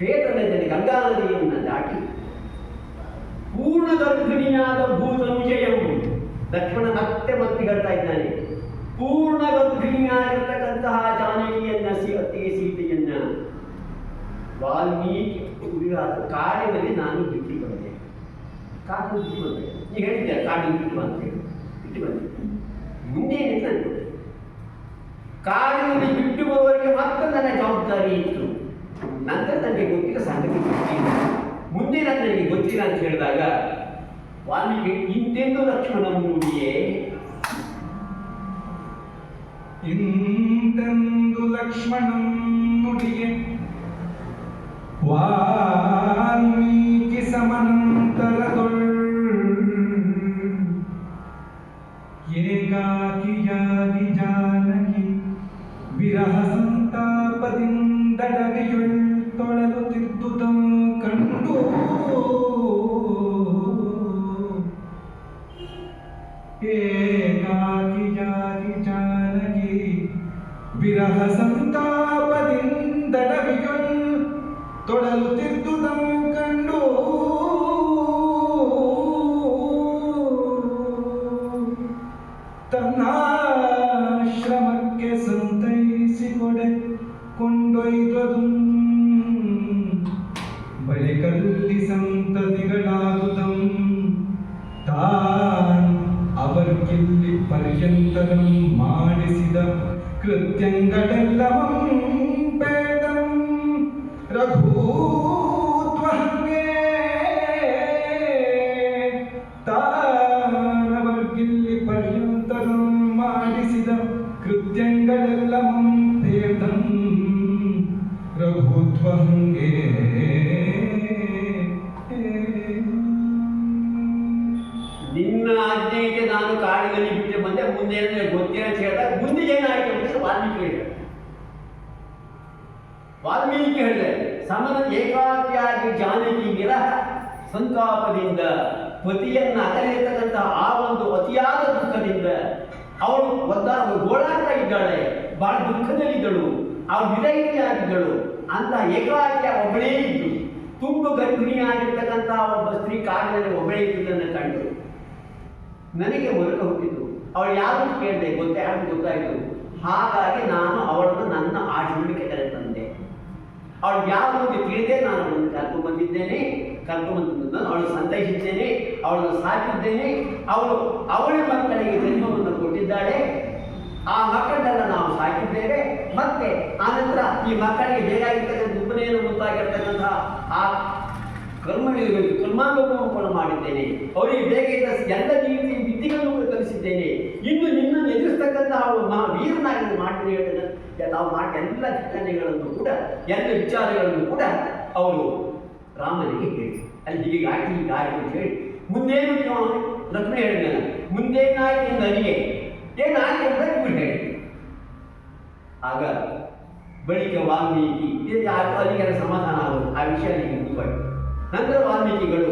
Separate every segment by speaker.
Speaker 1: ಶ್ವೇತ ನದಿಯಲ್ಲಿ ಗಂಗಾ ನದಿಯನ್ನು ದಾಟಿ ಪೂರ್ಣ ಗರ್ಭಿಣಿಯಾದ ಭೂತನುಜಯವು ಲಕ್ಷ್ಮಣ ಮತ್ತೆ ಮತ್ತೆ ಹೇಳ್ತಾ ಇದ್ದಾನೆ. ಪೂರ್ಣ ಗರ್ಭಿಣಿಯಾಗಿರ್ತಕ್ಕಂತಹ ಜಾನಕಿಯನ್ನ ಸಿಗತ್ತಿಗೆ ಸೀತೆಯನ್ನ ವಾಲ್ಮೀಕಿ ಕಾಡಿನಲ್ಲಿ ನಾನು ಬಿಟ್ಟು ಬಂದೆ. ಕಾಡು ಬಿಟ್ಟು ಬಂದೆ. ನೀವು ಹೇಳಿದ್ದೆ ಕಾಡು ಬಿಟ್ಟು ಬಂದೆ. ಬಿಟ್ಟು ಬಂದೆ. ಮುಂದೆ ನಿಂತು ಕಾಡಿನಲ್ಲಿ ಬಿಟ್ಟು ಬರುವವರಿಗೆ ಮಾತ್ರ ನನ್ನ ಜವಾಬ್ದಾರಿ ಇತ್ತು. ನಂತರ ನನಗೆ ಗೊತ್ತಿಲ್ಲ ಸಂಗತಿ ಗೊತ್ತಿಲ್ಲ. ಮುಂದೆ ನನಗೆ ಗೊತ್ತಿಲ್ಲ ಅಂತ ಹೇಳಿದಾಗ, ವಾಲ್ಮೀಕಿ ಇಂತೆಂದು ಲಕ್ಷ್ಮಣ ನುಡಿಯೇ.
Speaker 2: ಇಂತೆಂದು ಲಕ್ಷ್ಮಣ ವಾಲ್ಮೀಕಿ ಸಮನಂತರದೊಳ್ ವಿರಹ
Speaker 1: कृत्यङ्गटल्लवं पेदं रघू ಸಮನ ಏಕಾಕಿಯಾಗಿ ಜಾನಕಿ ವಿರಹ ಸಂತಾಪದಿಂದ ಪತಿಯನ್ನ ಅಗಲಿರ್ತಕ್ಕಂತಹ ಆ ಒಂದು ಅತಿಯಾದ ದುಃಖದಿಂದ ಅವಳು ಒದ್ದ ಗೋಳಾಡ್ತಾ ಇದ್ದಾಳೆ. ಬಹಳ ದುಃಖದಲ್ಲಿದ್ದಳು. ಅವಳು ವಿರಹಿತಿಯಾಗಿದ್ದಳು ಅಂತ ಏಕಾಕಿಯ ಒಬ್ಬಳೇ ಇದ್ದು, ತುಂಬು ಗರ್ಭಿಣಿಯಾಗಿರ್ತಕ್ಕಂತಹ ಒಬ್ಬ ಸ್ತ್ರೀ ಕಾಡಿನಲ್ಲಿ ಒಬ್ಬಳೇ ಇದ್ದುದನ್ನು ಕಂಡು ನನಗೆ ಮೊದಲು ಹುಟ್ಟಿತು ಅವಳು ಯಾರು ಕೇಳಿದೆ. ಗೊತ್ತೇ ಯಾರು ಗೊತ್ತಾಯಿತು. ಹಾಗಾಗಿ ನಾನು ಅವಳನ್ನು ನನ್ನ ಆಶ್ರಮಕ್ಕೆ ಕರೆ ತಂದೆ ಅವಳು ಬಗ್ಗೆ ತಿಳಿದೇ ನಾನು ಅವಳನ್ನು ಕರ್ಕೊಂಡು ಬಂದಿದ್ದೇನೆ, ಕರ್ಕೊಂಡು ಬಂದಿದ್ದನ್ನು ಅವಳು ಸಂತೈಸಿದ್ದೇನೆ, ಅವಳನ್ನು ಸಾಕಿದ್ದೇನೆ, ಅವಳು ಅವಳ ಮಕ್ಕಳಿಗೆ ಜನ್ಮವನ್ನು ಕೊಟ್ಟಿದ್ದಾಳೆ. ಆ ಮಕ್ಕಳನ್ನೆಲ್ಲ ನಾವು ಸಾಕಿದ್ದೇವೆ. ಮತ್ತೆ ಆನಂತರ ಈ ಮಕ್ಕಳಿಗೆ ಬೇಕಾಗಿರ್ತಕ್ಕಂಥ ಉಪನಯನ ಮುಂತಾಗಿರ್ತಕ್ಕಂತಹ ಆ ಕರ್ಮ ಕರ್ಮಾಂಗವನ್ನು ಕೂಡ ಮಾಡಿದ್ದೇನೆ. ಅವರಿಗೆ ಬೇಕಾದ ಎಲ್ಲ ರೀತಿಯ ವಿದ್ಯೆಗಳನ್ನು ಕಲಿಸಿದ್ದೇನೆ. ಇನ್ನು ನಿನ್ನನ್ನು ಎದುರಿಸ್ತಕ್ಕಂತಹ ಅವಳು ಮಹಾವೀರನಾಗಿ ಮಾಡ್ತೀನಿ ಹೇಳ್ತಕ್ಕಂಥ ನಾವು ಮಾಡಿದ ಎಲ್ಲ ಘಟನೆಗಳನ್ನು ಕೂಡ, ಎಲ್ಲ ವಿಚಾರಗಳನ್ನು ಕೂಡ ಅವರು ರಾಮನಿಗೆ ಹೇಳಿ ಅಲ್ಲಿ ಹೀಗೆ ಆಯ್ತು ಹೀಗೆ ಆಯ್ತು ಅಂತ ಹೇಳಿ. ಮುಂದೇನು ನೀವು ಲಕ್ಷ್ಮಣ ಹೇಳಿದ್ನಲ್ಲ, ಮುಂದೇನಾಯ್ತು ನನಗೆ ಏನಾಯ್ತು ಅಂತ ಇವ್ರು ಹೇಳಿ ಆಗ ಬಳಿಕ ವಾಲ್ಮೀಕಿ ಅಲ್ಲಿಗೆ ಸಮಾಧಾನ ಆಗೋದು? ಆ ವಿಷಯ ನಿಮಗೆ ನಂತರ ವಾಲ್ಮೀಕಿಗಳು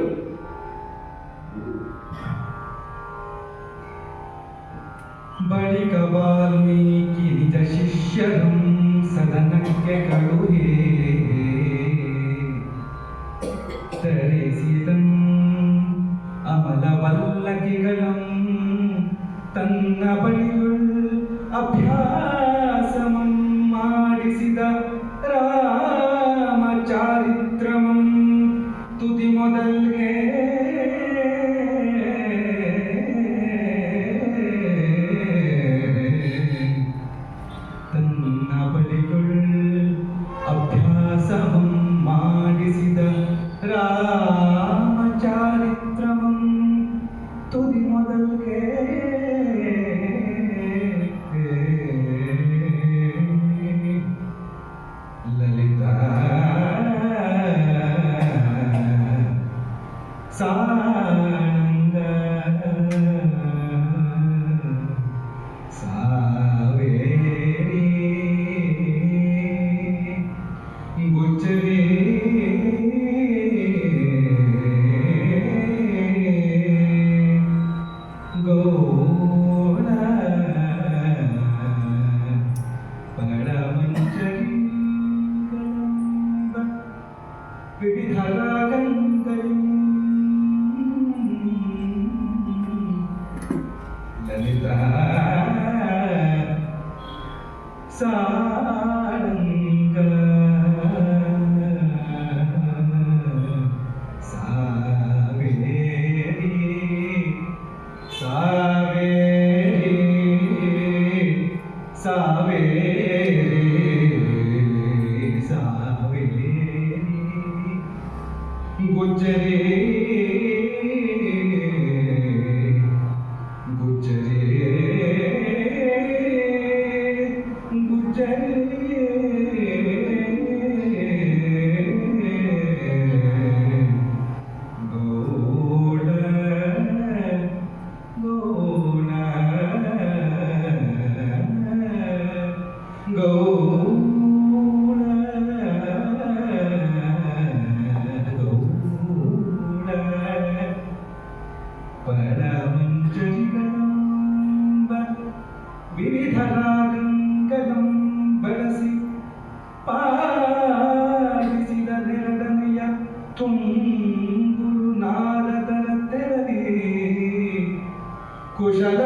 Speaker 2: ಬಳಿಕ ವಾಲ್ಮೀಕಿ ನಿಜ ಶಿಷ್ಯರಂ ಸದನಕ್ಕೆ ಕಳುಹೇ गुजरे सावेरी सावेरी। गुजरे। ಪರಮಂಜರಿಗಳೆಂಬ ವಿವಿಧ ರಾಗಂಗಲಂ ಬಳಸಿ ಪಾಲಿಸಿದ ನೆರಡನೆಯ ತುಂಬುರು ನಾರದರ ತೆರದಿ ಕುಶಲ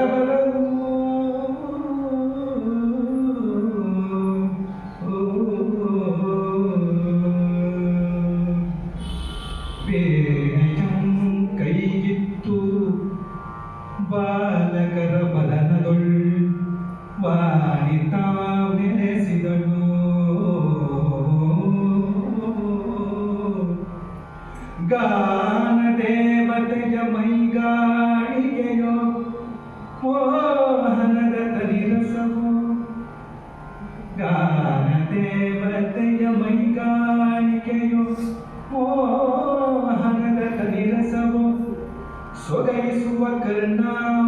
Speaker 2: गान देवत जमई गाड़ी के यो ओ हनद तरीर सबो गान देवत जमई गाड़ी के यो ओ हनद तरीर सबो सोगई सुव करना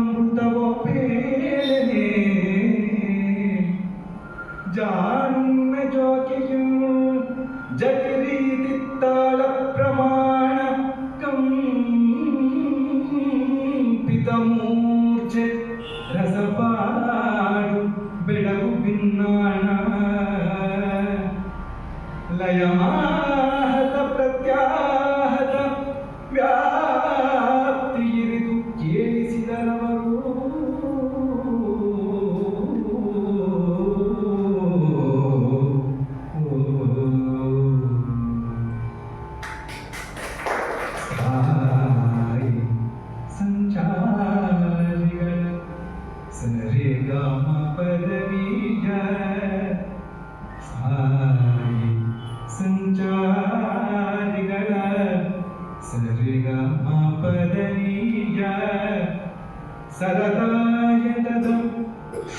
Speaker 2: ಲಯಮಾಹತ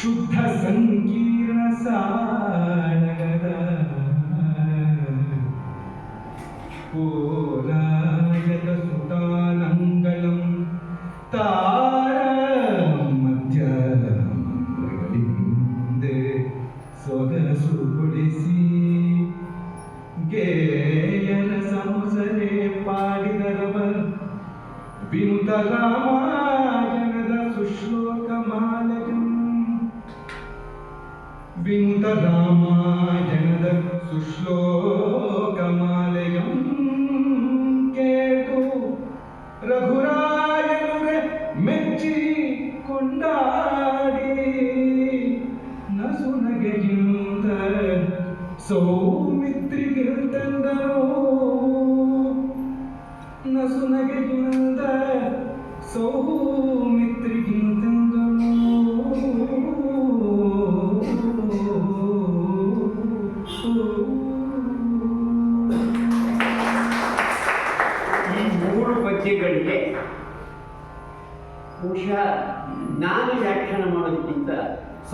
Speaker 2: ശുദ്ധ സങ്കീർണ സാരഗത പോരായത സുതാനങ്കളം താര മധ്യ പ്രകടിന്ദേ സ്വകസു കുടിസി ഗേയന സംസരെ പാടിതരവർ വിമുതരാമാ ವಿನುತ ರಾಮಾಯಣದ ಸುಶ್ಲೋಕ ಮಾಲಯಂ ಕೇಳು ರಘುರಾಯನುರೆ ಮೆಚ್ಚಿ ಕೊಂಡಾಡಿ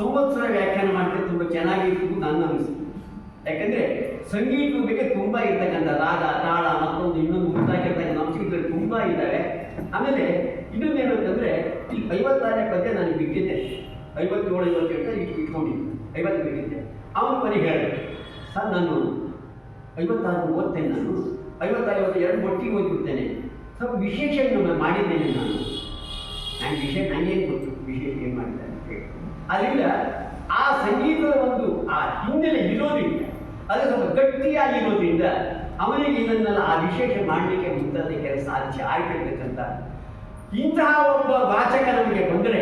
Speaker 1: ಸಂವತ್ಸರ ವ್ಯಾಖ್ಯಾನ ಮಾಡಿದ್ರೆ ತುಂಬ ಚೆನ್ನಾಗಿತ್ತು ನನ್ನ ಅನಿಸ್ತು ಯಾಕಂದ್ರೆ ಸಂಗೀತ ಬಗ್ಗೆ ತುಂಬ ಇರ್ತಕ್ಕಂಥ ರಾಗ, ತಾಳ ಮತ್ತೊಂದು ಇನ್ನೊಂದು ಮುಂದಾಗಿರ್ತಕ್ಕಂಥ ಅಂಶಗಳು ತುಂಬ ಇದ್ದಾವೆ. ಆಮೇಲೆ ಇನ್ನೊಂದು ಏನು ಅಂತಂದ್ರೆ ಇಲ್ಲಿ ಐವತ್ತಾರನೇ ಪದ್ಯ ನಾನು ಬಿಟ್ಟಿದ್ದೆ ಐವತ್ತೇಳು, ಐವತ್ತೆಂಟು ಇಟ್ಟು ಇಟ್ಕೊಂಡಿದ್ದೆ. ಐವತ್ತು ಬಿಟ್ಟಿದ್ದೆ ಅವನು ಮನೆಗೆ ಹೇಳಿದೆ, ಸರ್, ನಾನು ಐವತ್ತಾರು ಓದ್ತೇನೆ ನಾನು. ಐವತ್ತೈವತ್ತು ಐವತ್ತು ಎರಡು ಒಟ್ಟಿಗೆ ಓದ್ಬಿಡ್ತೇನೆ. ಸ್ವಲ್ಪ ವಿಶೇಷ ಮಾಡಿದ್ದೇನೆ ನಾನು. ನಾನು ವಿಶೇಷ ನನಗೇನು ಗೊತ್ತು? ವಿಶೇಷ ಏನು ಹೇಳಿ ಅದರಿಂದ ಆ ಸಂಗೀತದ ಒಂದು ಆ ಹಿನ್ನೆಲೆ ಇರೋದ್ರಿಂದ, ಅದು ಸ್ವಲ್ಪ ಗಟ್ಟಿಯಾಗಿರೋದ್ರಿಂದ ಅವನಿಗೆ ಇದನ್ನೆಲ್ಲ ಆ ವಿಶೇಷ ಮಾಡಲಿಕ್ಕೆ ಕೆಲಸ ಸಾಧ್ಯ ಆಗಿರ್ತಕ್ಕಂಥ ಇಂತಹ ಒಬ್ಬ ವಾಚಕ ನಮಗೆ ಬಂದರೆ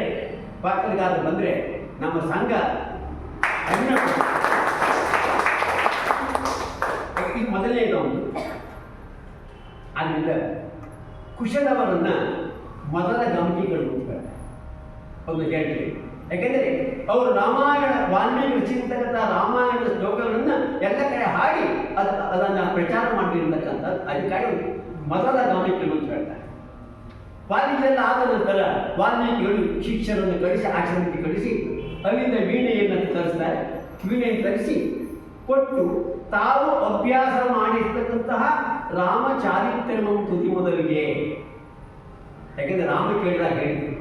Speaker 1: ವಾಚಕಗಾರ ಬಂದರೆ ನಮ್ಮ ಸಂಘ. ಇದು ಮೊದಲನೇದು ಒಂದು. ಆದ್ದರಿಂದ ಕುಶಲವರನ್ನ ಮೊದಲ ಗಮನಿಗಳು ಒಂದು ಹೇಳ್ತೀವಿ ಯಾಕೆಂದರೆ ಅವರು ರಾಮಾಯಣ, ವಾಲ್ಮೀಕಿ ರಚಿಸಿರ್ತಕ್ಕಂಥ ರಾಮಾಯಣ ಶ್ಲೋಕಗಳನ್ನು ಎಲ್ಲ ಕಡೆ ಹಾಡಿ ಅದು, ಅದನ್ನು ಪ್ರಚಾರ ಮಾಡಿರ್ತಕ್ಕಂಥ ಅದಕ್ಕಾಗಿ ಮೊದಲ ಗಾಮಿಕರು ಅಂತ ಹೇಳ್ತಾರೆ. ವಾಲ್ಮೀಕಿಯೆಲ್ಲ ಆದ ನಂತರ ವಾಲ್ಮೀಕಿಗಳು ಶಿಕ್ಷರನ್ನು ಕಳಿಸಿ ಆಶ್ರಮಕ್ಕೆ ಕಳಿಸಿ ಅಲ್ಲಿಂದ ವೀಣೆಯನ್ನು ತರಿಸ್ತಾರೆ. ವೀಣೆಯನ್ನು ತರಿಸಿ ಕೊಟ್ಟು ತಾವು ಅಭ್ಯಾಸ ಮಾಡಿರ್ತಕ್ಕಂತಹ ರಾಮಚಾರಿತ್ರ್ಯವನ್ನು ತುದಿ ಮೊದಲಿಗೆ. ಯಾಕೆಂದರೆ ರಾಮ ಕೇಳಿದಾಗ ಹೇಳಿದ್ರು